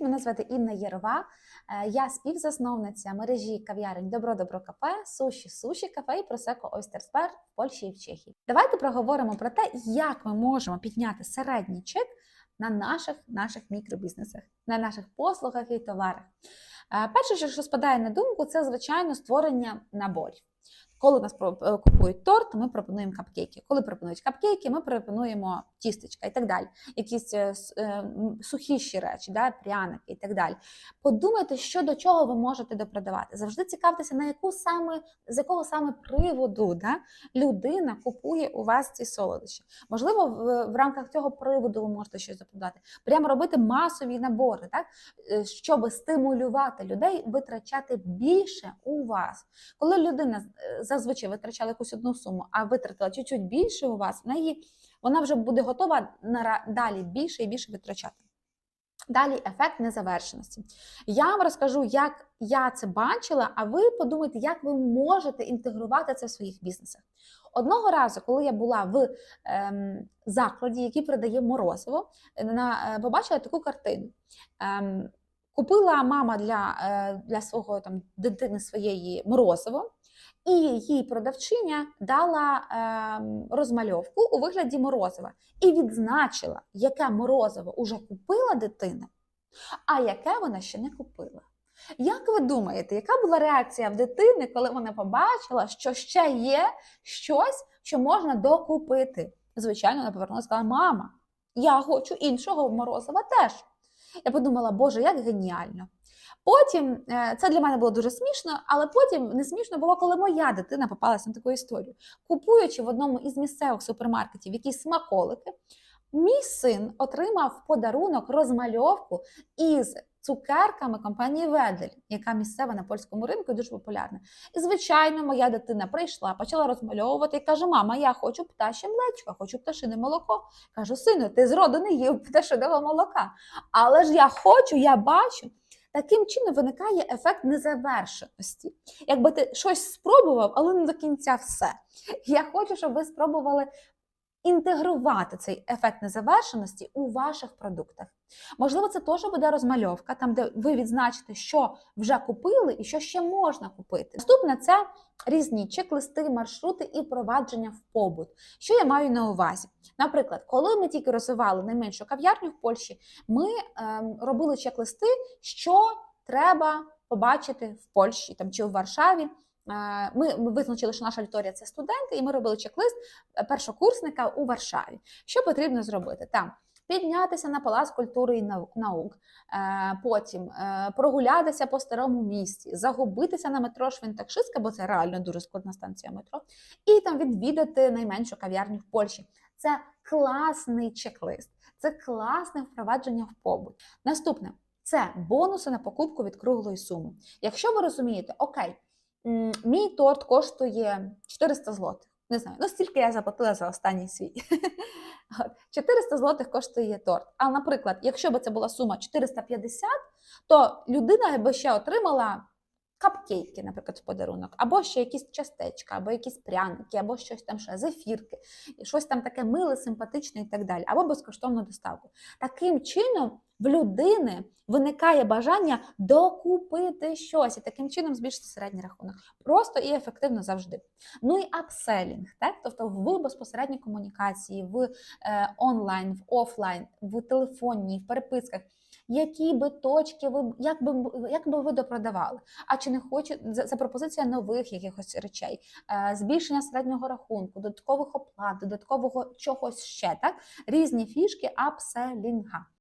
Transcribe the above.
Мене звати Інна Єрова. Е, Я співзасновниця мережі кав'ярень Добро Добро кафе, суші суші кафе і Просеко Ойстерсбер в Польщі і в Чехії. Давайте проговоримо про те, як ми можемо підняти середній чек на наших наших мікробізнесах, на наших послугах і товарах. Е, Перше, що спадає на думку, це звичайно створення наборів. Коли нас е, купують торт, ми пропонуємо капкейки. Коли пропонують капкейки, ми пропонуємо тістечка і так далі. Якісь е, е, сухіші речі, да, пряники і так далі. Подумайте, що до чого ви можете допродавати. Завжди цікавтеся, на яку саме з якого саме приводу да, людина купує у вас ці солодощі. Можливо, в, в рамках цього приводу ви можете щось запродати. Прямо робити масові набори, так, щоб стимулювати людей витрачати більше у вас. Коли людина зазвичай витрачала якусь одну суму, а витратила чуть-чуть більше у вас, в неї вона вже буде готова далі більше і більше витрачати. Далі ефект незавершеності. Я вам розкажу, як я це бачила, а ви подумайте, як ви можете інтегрувати це в своїх бізнесах. Одного разу, коли я була в ем, закладі, який продає морозиво, на, е, побачила таку картину. Ем, купила мама для, е, для свого там, дитини своєї морозиво, і їй продавчиня дала ем, розмальовку у вигляді морозива і відзначила, яке морозиво уже купила дитина, а яке вона ще не купила. Як ви думаєте, яка була реакція в дитини, коли вона побачила, що ще є щось, що можна докупити? Звичайно, вона повернулася і сказала: Мама, я хочу іншого морозива теж. Я подумала, Боже, як геніально. Потім е, це для мене було дуже смішно, але потім не смішно було, коли моя дитина попалася на таку історію. Купуючи в одному із місцевих супермаркетів якісь смаколики, мій син отримав подарунок розмальовку із цукерками компанії Ведель, яка місцева на польському ринку і дуже популярна. І, звичайно, моя дитина прийшла, почала розмальовувати і каже: Мама, я хочу пташє млечко, хочу пташине молоко. Кажу, сину, ти зроду не їв пташиного молока. Але ж я хочу, я бачу. Таким чином виникає ефект незавершеності. Якби ти щось спробував, але не до кінця все. Я хочу, щоб ви спробували інтегрувати цей ефект незавершеності у ваших продуктах. Можливо, це теж буде розмальовка, там, де ви відзначите, що вже купили і що ще можна купити. Наступне це різні чек-листи, маршрути і впровадження в побут. Що я маю на увазі? Наприклад, коли ми тільки розвивали найменшу кав'ярню в Польщі, ми ем, робили чек-листи, що треба побачити в Польщі там, чи в Варшаві. Ми, визначили, що наша аудиторія це студенти, і ми робили чек-лист е, першокурсника у Варшаві. Що потрібно зробити? Там піднятися на палац культури і наук, е, потім е, прогулятися по старому місті, загубитися на метро Швентакшиська, бо це реально дуже складна станція метро, і там відвідати найменшу кав'ярню в Польщі. Це класний чек-лист, це класне впровадження в побут. Наступне це бонуси на покупку від круглої суми. Якщо ви розумієте, окей, мій торт коштує 400 злотих. Не знаю, ну стільки я заплатила за останній свій. От, 400 злотих коштує торт. А, наприклад, якщо б це була сума 450, то людина би ще отримала капкейки, наприклад, в подарунок, або ще якісь частечка, або якісь пряники, або щось там ще, зефірки, щось там таке миле, симпатичне і так далі, або безкоштовну доставку. Таким чином в людини виникає бажання докупити щось, і таким чином збільшити середній рахунок. Просто і ефективно завжди. Ну і апселінг, так? тобто в безпосередній комунікації, в е, онлайн, в офлайн, в телефонній, в переписках. Які би точки ви як би як би ви допродавали? А чи не хоче це пропозиція нових якихось речей, е, збільшення середнього рахунку, додаткових оплат, додаткового чогось ще так? Різні фішки апселінга.